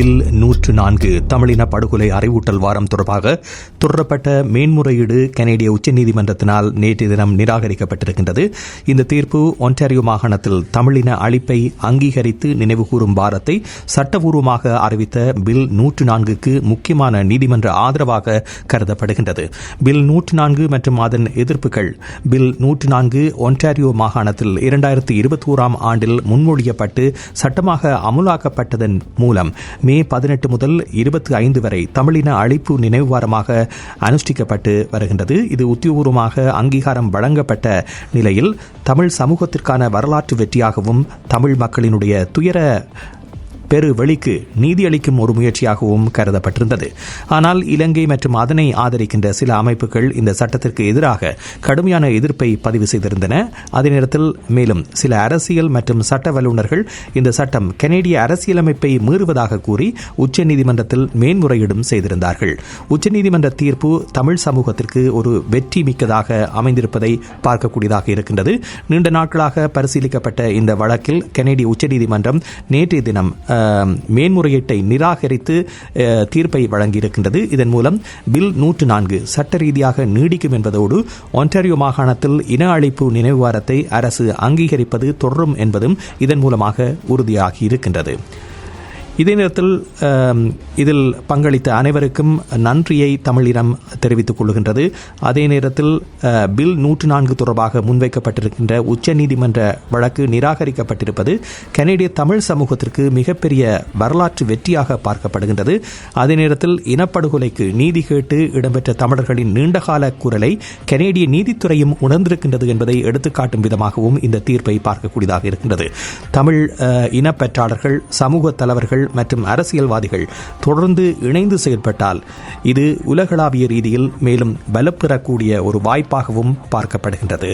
Bill நூற்று நான்கு தமிழின படுகொலை அறிவூட்டல் வாரம் தொடர்பாக தொடரப்பட்ட மேன்முறையீடு கனேடிய உச்சநீதிமன்றத்தினால் நேற்று தினம் நிராகரிக்கப்பட்டிருக்கின்றது. இந்த தீர்ப்பு ஒன்டாரியோ மாகாணத்தில் தமிழின அழிப்பை அங்கீகரித்து நினைவுகூரும் வாரத்தை சட்டபூர்வமாக அறிவித்த பில் நூற்று நான்குக்கு முக்கியமான நீதிமன்ற ஆதரவாக கருதப்படுகின்றது. பில் நூற்று நான்கு மற்றும் அதன் எதிர்ப்புகள் பில் நூற்று நான்கு ஒன்டாரியோ மாகாணத்தில் இரண்டாயிரத்தி இருபத்தோராம் ஆண்டில் முன்மொழியப்பட்டு சட்டமாக அமுலாக்கப்பட்டதன் மூலம் மே பதினெட்டு முதல் இருபத்தி ஐந்து வரை தமிழின அழைப்பு நினைவு வாரமாக அனுஷ்டிக்கப்பட்டு வருகின்றது. இது உத்தியோகபூர்வமாக அங்கீகாரம் வழங்கப்பட்ட நிலையில் தமிழ் சமூகத்திற்கான வரலாற்று வெற்றியாகவும் தமிழ் மக்களினுடைய துயர பெரு வெளிக்கு நீதியளிக்கும் ஒரு முயற்சியாகவும் கருதப்பட்டிருந்தது. ஆனால் இலங்கை மற்றும் அதனை ஆதரிக்கின்ற சில அமைப்புகள் இந்த சட்டத்திற்கு எதிராக கடுமையான எதிர்ப்பை பதிவு செய்திருந்தன. அதே நேரத்தில் மேலும் சில அரசியல் மற்றும் சட்ட வல்லுநர்கள் இந்த சட்டம் கனேடிய அரசியலமைப்பை மீறுவதாக கூறி உச்சநீதிமன்றத்தில் மேன்முறையீடும் செய்திருந்தார்கள். உச்சநீதிமன்ற தீர்ப்பு தமிழ் சமூகத்திற்கு ஒரு வெற்றி மிக்கதாக அமைந்திருப்பதை பார்க்கக்கூடியதாக இருக்கின்றது. நீண்ட நாட்களாக பரிசீலிக்கப்பட்ட இந்த வழக்கில் கனேடிய உச்சநீதிமன்றம் நேற்றைய தினம் மேன்முறையீட்டை நிராகரித்து தீர்ப்பை வழங்கியிருக்கின்றது. இதன் மூலம் பில் நூற்று நான்கு சட்ட ரீதியாக நீடிக்கும் என்பதோடு ஒன்டாரியோ மாகாணத்தில் இன அழிப்பு நினைவு வாரத்தை அரசு அங்கீகரிப்பது தொடரும் என்பதும் இதன் மூலமாக உறுதியாகி இருக்கின்றது இதே நேரத்தில் இதில் பங்களித்த அனைவருக்கும் நன்றியை தமிழிடம் தெரிவித்துக் கொள்கின்றது அதே நேரத்தில் பில் நூற்று நான்கு தொடர்பாக முன்வைக்கப்பட்டிருக்கின்ற உச்சநீதிமன்ற வழக்கு நிராகரிக்கப்பட்டிருப்பது கனேடிய தமிழ் சமூகத்திற்கு மிகப்பெரிய வரலாற்று வெற்றியாக பார்க்கப்படுகின்றது. அதே நேரத்தில் இனப்படுகொலைக்கு நீதி கேட்டு இடம்பெற்ற தமிழர்களின் நீண்டகால குரலை கனேடிய நீதித்துறையும் உணர்ந்திருக்கின்றது என்பதை எடுத்துக்காட்டும் விதமாகவும் இந்த தீர்ப்பை பார்க்கக்கூடியதாக இருக்கின்றது. தமிழ் இனப்பற்றாளர்கள் சமூக தலைவர்கள் மற்றும் அரசியல்வாதிகள் தொடர்ந்து இணைந்து செயற்பட்டால் இது உலகளாவிய ரீதியில் மேலும் பலப்பெறக்கூடிய ஒரு வாய்ப்பாகவும் பார்க்கப்படுகின்றது.